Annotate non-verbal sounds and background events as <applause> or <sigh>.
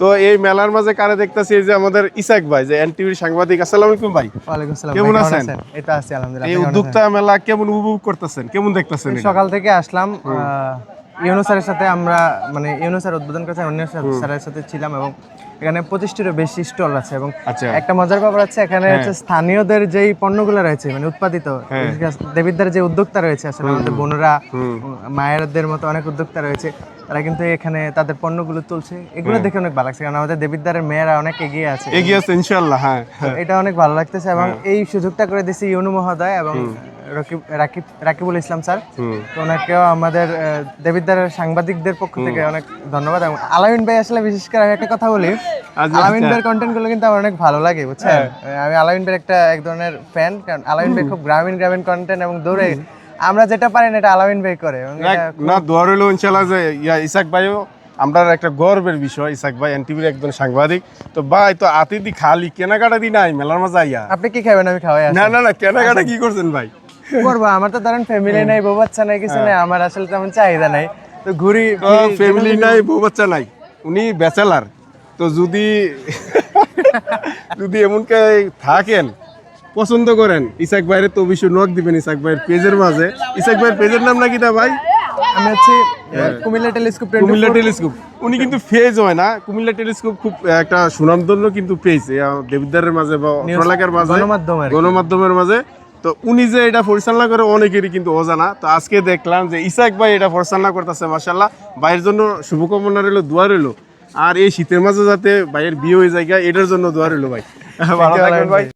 তো এই মেলার মাঝে কারে দেখতেছি যে আমাদের ইসাক ভাই যে এনটিভির সাংবাদিক। আসসালামু আলাইকুম ভাই। ওয়ালাইকুম আসসালাম কেমন আছেন? এটা আছি আলহামদুলিল্লাহ এই উদ্যোক্তা মেলা কেমন উপভোগ করতেছেন? কেমন দেখতেছেন সকাল থেকে আসলাম ইউনো স্যারের সাথে আমরা মানে ইউনো স্যার উদ্বোধন করেছে অন্য স্যারের সাথে ছিলাম এবং এখানে পঁচিশটিরও বেশি স্টল আছে এবং আচ্ছা। একটা মজার ব্যাপার আছে এখানে হচ্ছে স্থানীয়দের যেই পণ্যগুলো রয়েছে মানে উৎপাদিত হ্যাঁ। দেবিদ্দার যে উদ্যোক্তা রয়েছে আসলে আমাদের বোনরা। মায়েরদের মতো অনেক উদ্যোক্তা রয়েছে তারা কিন্তু এখানে তাদের পণ্যগুলো তুলছে। এগুলো দেখে অনেক ভালো লাগছে কারণ আমাদের দেবিদ্দারের মেয়েরা অনেক এগিয়ে আছে। এগিয়ে আছে ইনশাল্লাহ হ্যাঁ। হ্যাঁ। এটা অনেক ভালো লাগতেছে এবং এই সুযোগটা করে দিয়েছে ইউনু মহোদয় এবং রকিব রাকিব রাকিবুল ইসলাম স্যার। তো ওনাকেও আমাদের দেবিদ্বারের সাংবাদিকদের পক্ষ থেকে অনেক ধন্যবাদ। এবং আলামিন ভাই আসলে বিশেষ করে আমি একটা কথা বলি আচ্ছা, আলামিন ভাইয়ের কিন্তু আমার অনেক ভালো লাগে বুঝছেন? আমি আলামিন ভাইয়ের একটা এক ধরনের ফ্যান কারণ আলামিন ভাই খুব গ্রামীণ গ্রামীণ কন্টেন্ট এবং দৌড়ে আমরা যেটা পারি না এটা আলামিন ভাই করে। না- এটা না দোয়া যে ইয়া ইসাক ভাইও আমরা একটা গর্বের বিষয় ইসাক ভাই এনটিভির একজন সাংবাদিক। তো ভাই তো আতি দি খালি কেনাকাটা দি নাই মেলার মাঝে আইয়া। আপনি কি খাবেন? আমি খাওয়াই না না না কেনাকাটা কি করছেন ভাই? করব? আমার তো ধরেন ফ্যামিলি নাই বউ বাচ্চা নাই কিছু নাই আমার আসলে তেমন চাহিদা নাই। তো ঘুরি ফ্যামিলি নাই বউ বাচ্চা নাই। উনি ব্যাচেলার তো যদি <laughs> যদি এমনকে থাকেন পছন্দ করেন ইসাক ভাইয়ের তো অবশ্যই নক দিবেন ইসাক ভাইয়ের পেজের মাঝে। ইসাক ভাইয়ের পেজের নাম নাকি তা ভাই? আমি হচ্ছে কুমিল্লা টেলিস্কোপ কুমিল্লা টেলিস্কোপ। উনি কিন্তু ফেজ হয় না। কুমিল্লা টেলিস্কোপ খুব একটা সুনামধন্য কিন্তু পেজ দেবিদ্দারের মাঝে বা অট্রালাকার মাঝে। গণমাধ্যমের মাঝে। তো উনি যে এটা পরিচালনা করে অনেকেরই কিন্তু অজানা। তো আজকে দেখলাম যে ইসাক ভাই এটা পরিচালনা করতেছে মাসাল্লাহ ভাইয়ের জন্য শুভকামনা রইল, দোয়া রইল। আর এই শীতের মাঝে যাতে ভাইয়ের বিয়ে হয়ে যায় এটার জন্য দোয়া রইল ভাই। ভালো থাকবেন ভাই।